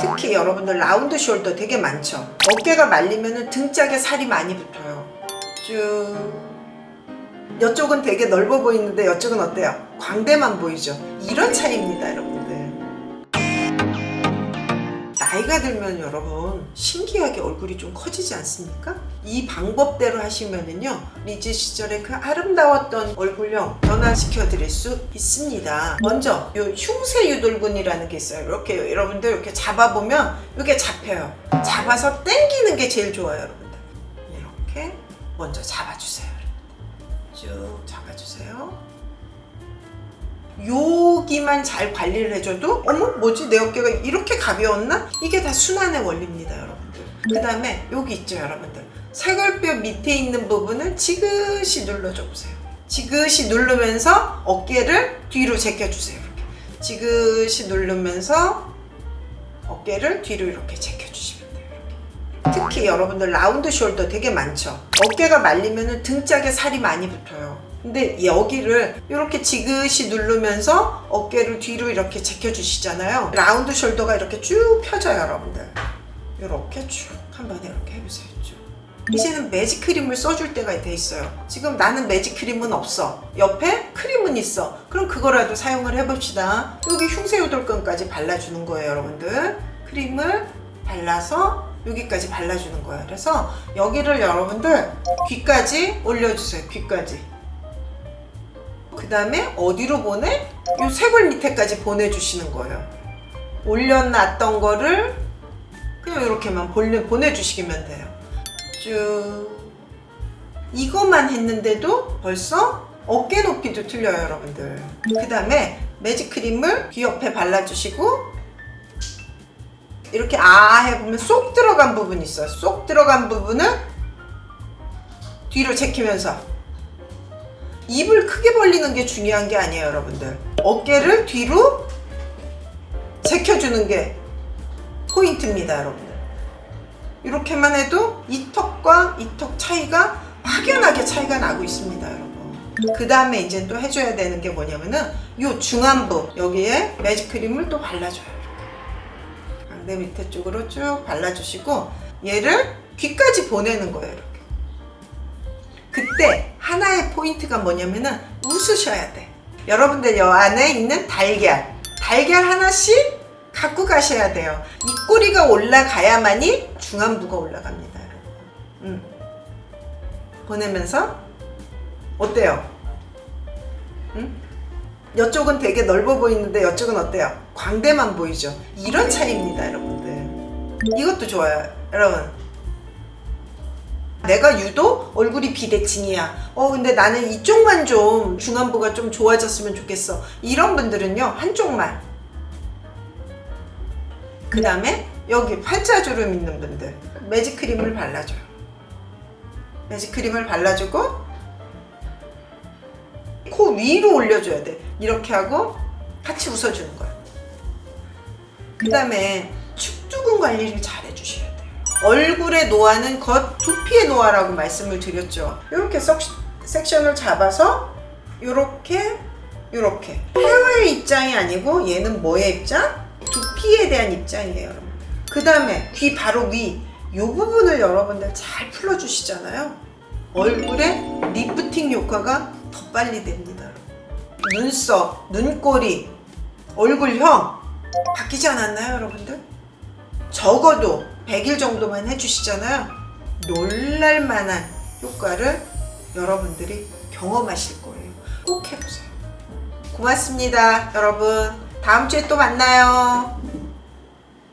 특히 여러분들 라운드 숄더 되게 많죠. 어깨가 말리면 등짝에 살이 많이 붙어요. 쭉. 이쪽은 되게 넓어 보이는데 이쪽은 어때요? 광대만 보이죠? 이런 차이입니다, 여러분 나이가 들면 여러분 신기하게 얼굴이 좀 커지지 않습니까? 이 방법대로 하시면은요 리즈 시절에 그 아름다웠던 얼굴형 변화시켜 드릴 수 있습니다. 먼저 요 흉쇄 유돌근이라는 게 있어요. 이렇게 여러분들 이렇게 잡아보면 이게 잡혀요. 잡아서 당기는 게 제일 좋아요, 여러분들. 이렇게 먼저 잡아주세요. 쭉 잡아주세요. 여기만 잘 관리를 해줘도 어머 뭐지? 내 어깨가 이렇게 가벼웠나? 이게 다 순환의 원리입니다 여러분들. 그 다음에 여기 있죠 여러분들. 사골뼈 밑에 있는 부분을 지그시 눌러줘 보세요. 지그시 누르면서 어깨를 뒤로 제껴주세요 이렇게. 지그시 누르면서 어깨를 뒤로 이렇게 제껴주시면 돼요 이렇게. 특히 여러분들 라운드 숄더 되게 많죠? 어깨가 말리면 등짝에 살이 많이 붙어요 근데 여기를 이렇게 지그시 누르면서 어깨를 뒤로 이렇게 제껴주시잖아요. 라운드 숄더가 이렇게 쭉 펴져요, 여러분들. 이렇게 쭉 한번 이렇게 해보세요. 쭉. 이제는 매직 크림을 써줄 때가 돼 있어요. 지금 나는 매직 크림은 없어. 옆에 크림은 있어. 그럼 그거라도 사용을 해봅시다. 여기 흉쇄유돌근까지 발라주는 거예요, 여러분들. 크림을 발라서 여기까지 발라주는 거예요. 그래서 여기를 여러분들 귀까지 올려주세요. 귀까지. 그 다음에 어디로 보내? 이 쇄골 밑에까지 보내주시는 거예요. 올려놨던 거를 그냥 이렇게만 보내, 보내주시면 돼요. 쭉. 이것만 했는데도 벌써 어깨 높이도 틀려요, 여러분들. 그 다음에 매직 크림을 귀 옆에 발라주시고 이렇게 아 해보면 쏙 들어간 부분이 있어요. 쏙 들어간 부분을 뒤로 제키면서 입을 크게 벌리는 게 중요한 게 아니에요, 여러분들. 어깨를 뒤로 제껴주는 게 포인트입니다, 여러분들. 이렇게만 해도 이 턱과 이 턱 차이가 확연하게 차이가 나고 있습니다, 여러분. 그 다음에 이제 또 해줘야 되는 게 뭐냐면은 이 중안부 여기에 매직 크림을 또 발라줘요. 광대 밑에 쪽으로 쭉 발라주시고 얘를 귀까지 보내는 거예요, 이렇게. 그때 하나의 포인트가 뭐냐면은 웃으셔야 돼. 여러분들 여 안에 있는 달걀, 달걀 하나씩 갖고 가셔야 돼요. 입꼬리가 올라가야만이 중안부가 올라갑니다. 음. 보내면서 어때요? 음? 이쪽은 되게 넓어 보이는데 이쪽은 어때요? 광대만 보이죠? 이런 차이입니다, 여러분들. 이것도 좋아요, 여러분. 내가 유독 얼굴이 비대칭이야. 어, 근데 나는 이쪽만 좀 중안부가 좀 좋아졌으면 좋겠어. 이런 분들은요, 한쪽만. 그 다음에 여기 팔자주름 있는 분들, 매직 크림을 발라줘요. 매직 크림을 발라주고, 코 위로 올려줘야 돼. 이렇게 하고 같이 웃어주는 거야. 그 다음에 축두근 관리를 잘 해주셔야 돼요. 얼굴의 노화는 겉 두피의 노화라고 말씀을 드렸죠. 이렇게 석, 섹션을 잡아서 이렇게 이렇게 헤어의 입장이 아니고 얘는 뭐의 입장? 두피에 대한 입장이에요, 여러분. 그 다음에 귀 바로 위, 이 부분을 여러분들 잘 풀어주시잖아요. 얼굴에 리프팅 효과가 더 빨리 됩니다. 눈썹, 눈꼬리, 얼굴형 바뀌지 않았나요, 여러분들? 적어도 100일 정도만 해주시잖아요. 놀랄만한 효과를 여러분들이 경험하실 거예요. 꼭 해보세요. 고맙습니다, 여러분. 다음 주에 또 만나요.